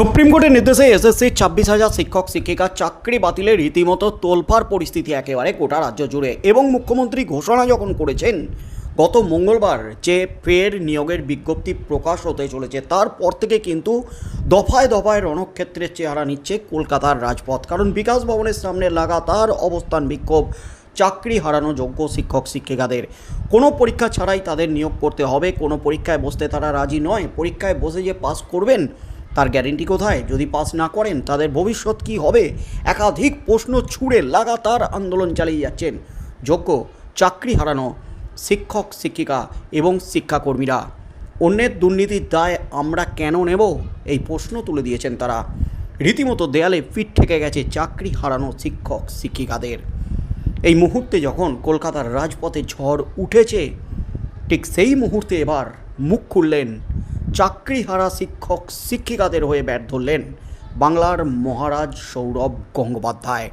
Supreme কোর্টের নির্দেশে এসএসসির ছাব্বিশ হাজার শিক্ষক, শিক্ষিকা চাকরি বাতিলের রীতিমতো তোলফার পরিস্থিতি একেবারে গোটা রাজ্য জুড়ে এবং মুখ্যমন্ত্রী ঘোষণা যখন করেছেন, গত মঙ্গলবার যে ফের নিয়োগের বিজ্ঞপ্তি প্রকাশ হতে চলেছে, তারপর থেকে কিন্তু দফায় দফায় রণক্ষেত্রের চেহারা নিচ্ছে কলকাতার রাজপথ। কারণ বিকাশ ভবনের সামনে লাগাতার অবস্থান বিক্ষোভ, চাকরি হারানো যোগ্য শিক্ষক, শিক্ষিকাদের। কোনো পরীক্ষা ছাড়াই তাদের নিয়োগ করতে হবে, কোনো পরীক্ষায় বসতে তারা রাজি নয়। পরীক্ষায় বসে যে পাস করবেন তার গ্যারেন্টি কোথায়? যদি পাস না করেন, তাদের ভবিষ্যৎ কি হবে? একাধিক প্রশ্ন ছুড়ে লাগাতার আন্দোলন চালিয়ে যাচ্ছেন। যোগ্য, চাকরি হারানো, শিক্ষক, শিক্ষিকা এবং শিক্ষাকর্মীরা। অন্যের দুর্নীতির দায় আমরা কেন নেব? এই প্রশ্ন তুলে দিয়েছেন তারা। রীতিমতো দেয়ালে পিঠ ঠেকে গেছে চাকরি হারানো শিক্ষক, শিক্ষিকাদের। এই মুহূর্তে যখন কলকাতার রাজপথে ঝড় উঠেছে, ঠিক সেই মুহূর্তে এবার মুখ খুললেন চাকরিহারা শিক্ষক শিক্ষিকাদের হয়ে ব্যাট ধরলেন বাংলার মহারাজ সৌরভ গঙ্গোপাধ্যায়।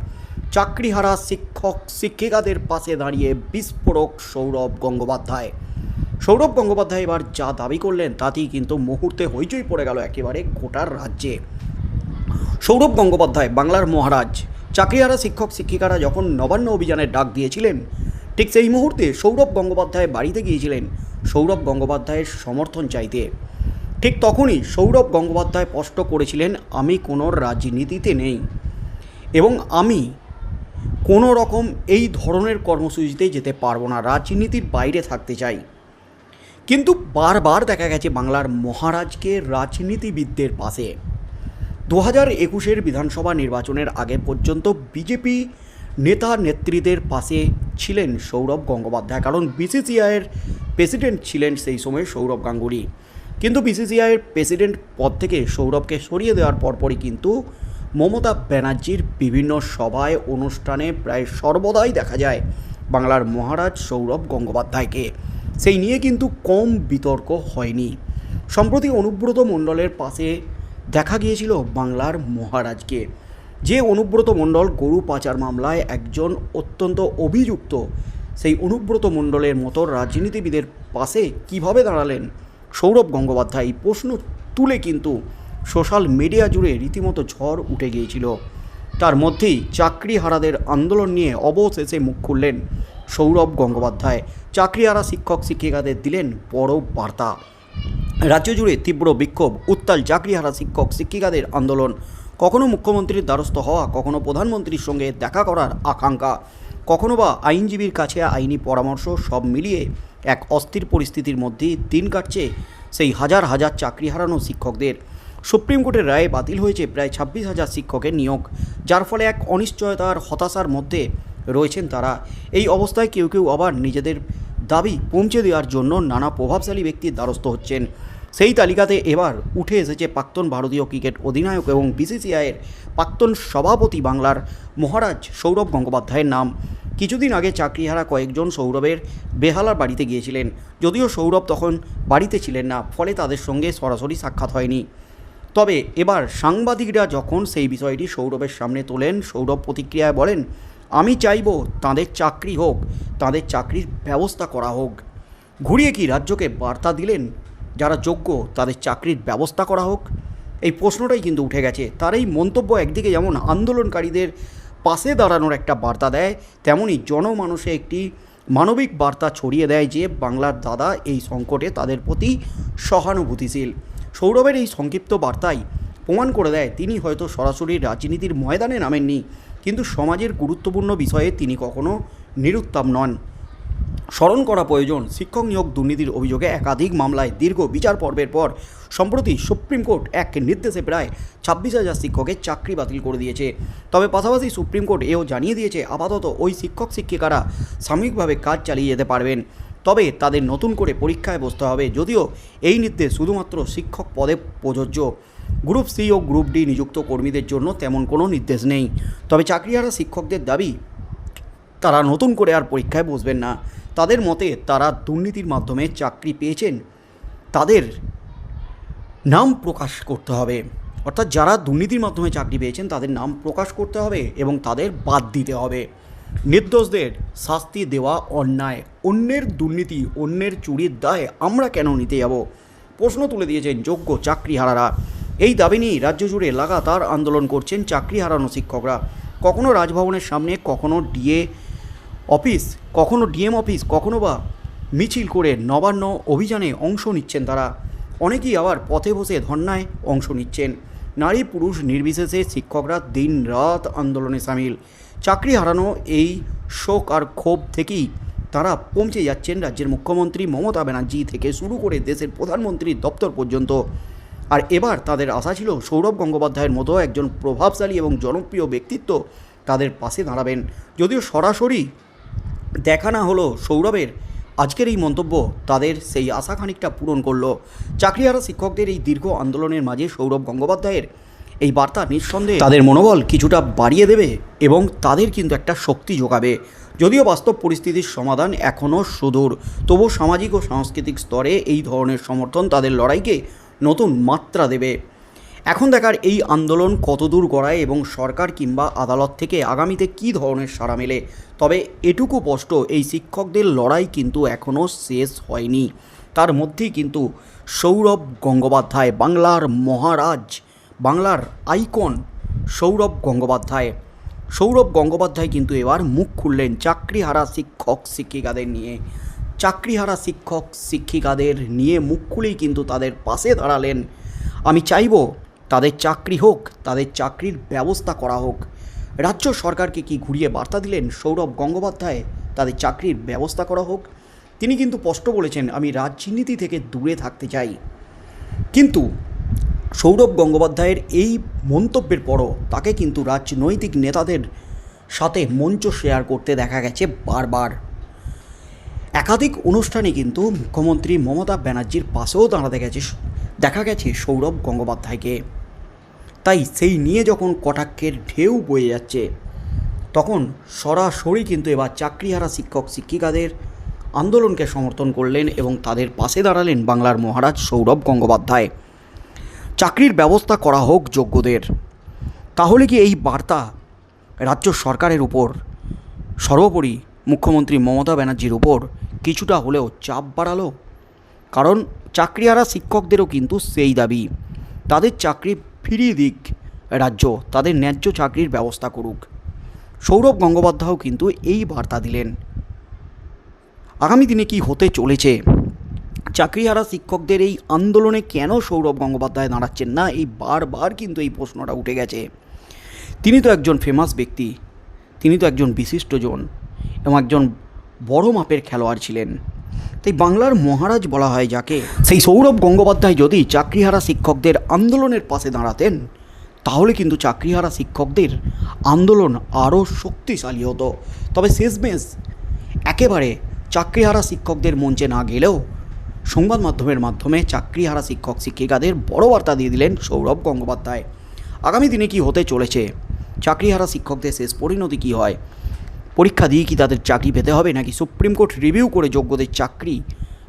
চাকরিহারা শিক্ষক শিক্ষিকাদের পাশে দাঁড়িয়ে বিস্ফোরক সৌরভ গঙ্গোপাধ্যায়। সৌরভ গঙ্গোপাধ্যায় এবার যা দাবি করলেন তাতেই কিন্তু মুহূর্তে হইচই পড়ে গেল একেবারে গোটার রাজ্যে। সৌরভ গঙ্গোপাধ্যায়, বাংলার মহারাজ, চাকরিহারা শিক্ষক শিক্ষিকারা যখন নবান্ন অভিযানের ডাক দিয়েছিলেন, ঠিক সেই মুহূর্তে সৌরভ গঙ্গোপাধ্যায় বাড়িতে গিয়েছিলেন। সৌরভ গঙ্গোপাধ্যায়ের সমর্থন চাইতে। ঠিক তখনই সৌরভ গঙ্গোপাধ্যায় স্পষ্ট করেছিলেন, আমি কোনো রাজনীতিতে নেই এবং আমি কোনো রকম এই ধরনের কর্মসূচিতে যেতে পারব না, রাজনীতির বাইরে থাকতে চাই। কিন্তু বারবার দেখা গেছে বাংলার মহারাজকে রাজনীতিবিদদের পাশে। দু হাজার একুশের বিধানসভা নির্বাচনের আগে পর্যন্ত বিজেপি নেতা নেত্রীদের পাশে ছিলেন সৌরভ গঙ্গোপাধ্যায়, কারণ বিসিসিআইয়ের প্রেসিডেন্ট ছিলেন সেই সময় সৌরভ গাঙ্গুলি। কিন্তু বিসিসিআইয়ের প্রেসিডেন্ট পদ থেকে সৌরভকে সরিয়ে দেওয়ার পরপরই কিন্তু মমতা ব্যানার্জির বিভিন্ন সভায়, অনুষ্ঠানে প্রায় সর্বদাই দেখা যায় বাংলার মহারাজ সৌরভ গঙ্গোপাধ্যায়কে। সেই নিয়ে কিন্তু কম বিতর্ক হয়নি। সম্প্রতি অনুব্রত মণ্ডলের পাশে দেখা গিয়েছিল বাংলার মহারাজকে, যে অনুব্রত মণ্ডল গরু পাচার মামলায় একজন অত্যন্ত অভিযুক্ত। সেই অনুব্রত মণ্ডলের মতো রাজনীতিবিদের পাশে কীভাবে দাঁড়ালেন? সৌরভ গঙ্গোপাধ্যায় এই প্রশ্ন তুলে কিন্তু সোশ্যাল মিডিয়া জুড়ে রীতিমতো ঝড় উঠে গিয়েছিল। তার মধ্যেই চাকরিহারাদের আন্দোলন নিয়ে অবশেষে মুখ খুললেন সৌরভ গঙ্গোপাধ্যায়। চাকরিহারা শিক্ষক শিক্ষিকাদের দিলেন বড় বার্তা। রাজ্য জুড়ে তীব্র বিক্ষোভ, উত্তাল চাকরিহারা শিক্ষক শিক্ষিকাদের আন্দোলন। কখনো মুখ্যমন্ত্রীর দ্বারস্থ হওয়া, কখনো প্রধানমন্ত্রীর সঙ্গে দেখা করার আকাঙ্ক্ষা। কখনো বা আইনজীবীর কাছে আইনি পরামর্শ সব মিলিয়ে এক অস্থির পরিস্থিতির মধ্যেই দিন কাটছে সেই হাজার হাজার চাকরি হারানো শিক্ষকদের। সুপ্রিম কোর্টের রায়ে বাতিল হয়েছে প্রায় ছাব্বিশ হাজার শিক্ষকের নিয়োগ, যার ফলে এক অনিশ্চয়তার হতাশার মধ্যে রয়েছেন তারা। এই অবস্থায় কেউ কেউ আবার নিজেদের দাবি পৌঁছে দেওয়ার জন্য নানা প্রভাবশালী ব্যক্তির দ্বারস্থ হচ্ছেন। সেই তালিকাতে এবার উঠে এসেছে প্রাক্তন ভারতীয় ক্রিকেট অধিনায়ক এবং বিসিসিআইয়ের প্রাক্তন সভাপতি বাংলার মহারাজ সৌরভ গঙ্গোপাধ্যায়ের নাম। কিছুদিন আগে চাকরিহারা কয়েকজন সৌরভের বেহালার বাড়িতে গিয়েছিলেন। যদিও সৌরভ তখন বাড়িতে ছিলেন না, ফলে তাদের সঙ্গে সরাসরি সাক্ষাৎ হয়নি। তবে এবার সাংবাদিকরা যখন সেই বিষয়টি সৌরভের সামনে তোলেন, সৌরভ প্রতিক্রিয়ায় বলেন, আমি চাইব তাদের চাকরি হোক, তাদের চাকরির ব্যবস্থা করা হোক। ঘুরিয়ে কি রাজ্যকে বার্তা দিলেন যারা যোগ্য, তাদের চাকরির ব্যবস্থা করা হোক? এই প্রশ্নটাই কিন্তু উঠে গেছে। তার এই মন্তব্য একদিকে যেমন আন্দোলনকারীদের পাশে দাঁড়ানোর একটা বার্তা দেয় তেমনই জনমানুষে একটি মানবিক বার্তা ছড়িয়ে দেয় যে, বাংলার দাদা এই সংকটে তাদের প্রতি সহানুভূতিশীল। সৌরভের এই সংক্ষিপ্ত বার্তাই প্রমাণ করে দেয়, তিনি হয়তো সরাসরি রাজনীতির ময়দানে নামেননি, কিন্তু সমাজের গুরুত্বপূর্ণ বিষয়ে তিনি কখনো নিরুত্তাপ নন। স্মরণ করা প্রয়োজন। শিক্ষক নিয়োগ দুর্নীতির অভিযোগে একাধিক মামলায় দীর্ঘ বিচার পর্বের পর সম্প্রতি সুপ্রিম কোর্ট এক নির্দেশে প্রায় ছাব্বিশ হাজার শিক্ষকের চাকরি বাতিল করে দিয়েছে। তবে পাশাপাশি সুপ্রিম কোর্ট এও জানিয়ে দিয়েছে, আপাতত ওই শিক্ষক শিক্ষিকারা সাময়িকভাবে কাজ চালিয়ে যেতে পারবেন। তবে তাদের নতুন করে পরীক্ষায় বসতে হবে, যদিও এই নির্দেশ শুধুমাত্র শিক্ষক পদে প্রযোজ্য। গ্রুপ সি ও গ্রুপ ডি নিযুক্ত কর্মীদের জন্য তেমন কোনো নির্দেশ নেই। তবে চাকরিহারা শিক্ষকদের দাবি, তারা নতুন করে আর পরীক্ষায় বসবেন না। তাদের মতে তারা দুর্নীতির মাধ্যমে চাকরি পেয়েছেন। তাদের নাম প্রকাশ করতে হবে। অর্থাৎ যারা দুর্নীতির মাধ্যমে চাকরি পেয়েছেন, তাদের নাম প্রকাশ করতে হবে এবং তাদের বাদ দিতে হবে। নির্দোষদের শাস্তি দেওয়া অন্যায়। অন্যের দুর্নীতি, অন্যের চুরির দায় আমরা কেন নিতে যাব? প্রশ্ন তুলে দিয়েছেন যোগ্য চাকরিহারারা। এই দাবি নিয়েই রাজ্য জুড়ে লাগাতার আন্দোলন করছেন চাকরি হারানো শিক্ষকরা। কখনো রাজভবনের সামনে, কখনো ডিএ অফিস? কখনো ডিএম অফিস, কখনো বা মিছিল করে নবান্ন অভিযানে অংশ নিচ্ছেন তারা। অনেকেই আবার পথে বসে ধর্নায় অংশ নিচ্ছেন। নারী পুরুষ নির্বিশেষে শিক্ষকরা দিন রাত আন্দোলনে সামিল। চাকরি হারানো এই শোক আর ক্ষোভ থেকেই তারা পৌঁছে যাচ্ছেন রাজ্যের মুখ্যমন্ত্রী মমতা ব্যানার্জি থেকে শুরু করে দেশের প্রধানমন্ত্রীর দপ্তর পর্যন্ত। আর এবার তাদের আশা ছিল সৌরভ গঙ্গোপাধ্যায়ের মতো একজন প্রভাবশালী এবং জনপ্রিয় ব্যক্তিত্ব তাদের পাশে দাঁড়াবেন। যদিও সরাসরি দেখা না হলো সৌরভের। আজকের এই মন্তব্য তাদের সেই আশা খানিকটা পূরণ করল। চাকরিহারা শিক্ষকদের এই দীর্ঘ আন্দোলনের মাঝে সৌরভ গঙ্গোপাধ্যায়ের এই বার্তা নিঃসন্দেহে তাদের মনোবল কিছুটা বাড়িয়ে দেবে এবং তাদের কিন্তু একটা শক্তি যোগাবে। যদিও বাস্তব পরিস্থিতির সমাধান এখনও সুদূর তবু সামাজিক ও সাংস্কৃতিক স্তরে এই ধরনের সমর্থন তাদের লড়াইকে নতুন মাত্রা দেবে। এখন দেখার এই আন্দোলন কতদূর গড়ায় এবং সরকার কিংবা আদালত থেকে আগামীতে কী ধরনের সাড়া মেলে? তবে এটুকু স্পষ্ট, এই শিক্ষকদের লড়াই কিন্তু এখনও শেষ হয়নি। তার মধ্যেই কিন্তু সৌরভ গঙ্গোপাধ্যায়, বাংলার মহারাজ, বাংলার আইকন সৌরভ গঙ্গোপাধ্যায়। সৌরভ গঙ্গোপাধ্যায় কিন্তু এবার মুখ খুললেন চাকরিহারা শিক্ষক শিক্ষিকাদের নিয়ে। চাকরিহারা শিক্ষক শিক্ষিকাদের নিয়ে মুখ খুলেই কিন্তু তাদের পাশে দাঁড়ালেন। আমি চাইব তাদের চাকরি হোক, তাদের চাকরির ব্যবস্থা করা হোক। রাজ্য সরকারকে কি ঘুরিয়ে বার্তা দিলেন সৌরভ গঙ্গোপাধ্যায়? তাদের চাকরির ব্যবস্থা করা হোক। তিনি কিন্তু স্পষ্ট বলেছেন, আমি রাজনীতি থেকে দূরে থাকতে চাই। কিন্তু সৌরভ গঙ্গোপাধ্যায়ের এই মন্তব্যের পরও তাকে কিন্তু রাজনৈতিক নেতাদের সাথে মঞ্চ শেয়ার করতে দেখা গেছে বারবার। একাধিক অনুষ্ঠানে কিন্তু মুখ্যমন্ত্রী মমতা ব্যানার্জির পাশেও দাঁড়াতে গেছে দেখা গেছে সৌরভ গঙ্গোপাধ্যায়কে। তাই সেই নিয়ে যখন কটাক্ষের ঢেউ বয়ে যাচ্ছে, তখন সরাসরি কিন্তু এবার চাকরিহারা শিক্ষক শিক্ষিকাদের আন্দোলনকে সমর্থন করলেন এবং তাদের পাশে দাঁড়ালেন বাংলার মহারাজ সৌরভ গঙ্গোপাধ্যায়। চাকরির ব্যবস্থা করা হোক যোগ্যদের। তাহলে কি এই বার্তা রাজ্য সরকারের উপর, সর্বোপরি মুখ্যমন্ত্রী মমতা ব্যানার্জির উপর কিছুটা হলেও চাপ বাড়ালো? কারণ চাকরিহারা শিক্ষকদেরও কিন্তু সেই দাবি। তাদের চাকরি ফিরিয়ে দিক রাজ্য, তাদের ন্যায্য চাকরির ব্যবস্থা করুক। সৌরভ গঙ্গোপাধ্যায়ও কিন্তু এই বার্তা দিলেন। আগামী দিনে কি হতে চলেছে? চাকরিহারা শিক্ষকদের এই আন্দোলনে কেন সৌরভ গঙ্গোপাধ্যায় দাঁড়াচ্ছেন না? এই বারবার কিন্তু এই প্রশ্নটা উঠে গেছে। তিনি তো একজন ফেমাস ব্যক্তি, তিনি তো একজন বিশিষ্টজন এবং একজন বড় মাপের খেলোয়াড় ছিলেন। তাই বাংলার মহারাজ বলা হয় যাকে। সেই সৌরভ গঙ্গোপাধ্যায় যদি চাকরিহারা শিক্ষকদের আন্দোলনের পাশে দাঁড়াতেন, তাহলে কিন্তু চাকরিহারা শিক্ষকদের আন্দোলন আরও শক্তিশালী হতো। তবে শেষমেশ একেবারে চাকরিহারা শিক্ষকদের মঞ্চে না গেলেও সংবাদ মাধ্যমের মাধ্যমে চাকরিহারা শিক্ষক শিক্ষিকাদের বড় বার্তা দিয়ে দিলেন সৌরভ গঙ্গোপাধ্যায়। আগামী দিনে কি হতে চলেছে? চাকরিহারা শিক্ষকদের শেষ পরিণতি কী হয়? পরীক্ষা দিয়ে কি তাদের চাকরি পেতে হবে নাকি সুপ্রিম কোর্ট রিভিউ করে যোগ্যদের চাকরি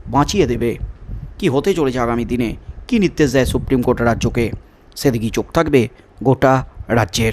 বাঁচিয়ে দেবে? কি হতে চলেছে আগামী দিনে? কি নির্দেশ দেয় সুপ্রিম কোর্ট রাজ্যকে? সেদিকেই চোখ থাকবে গোটা রাজ্যের।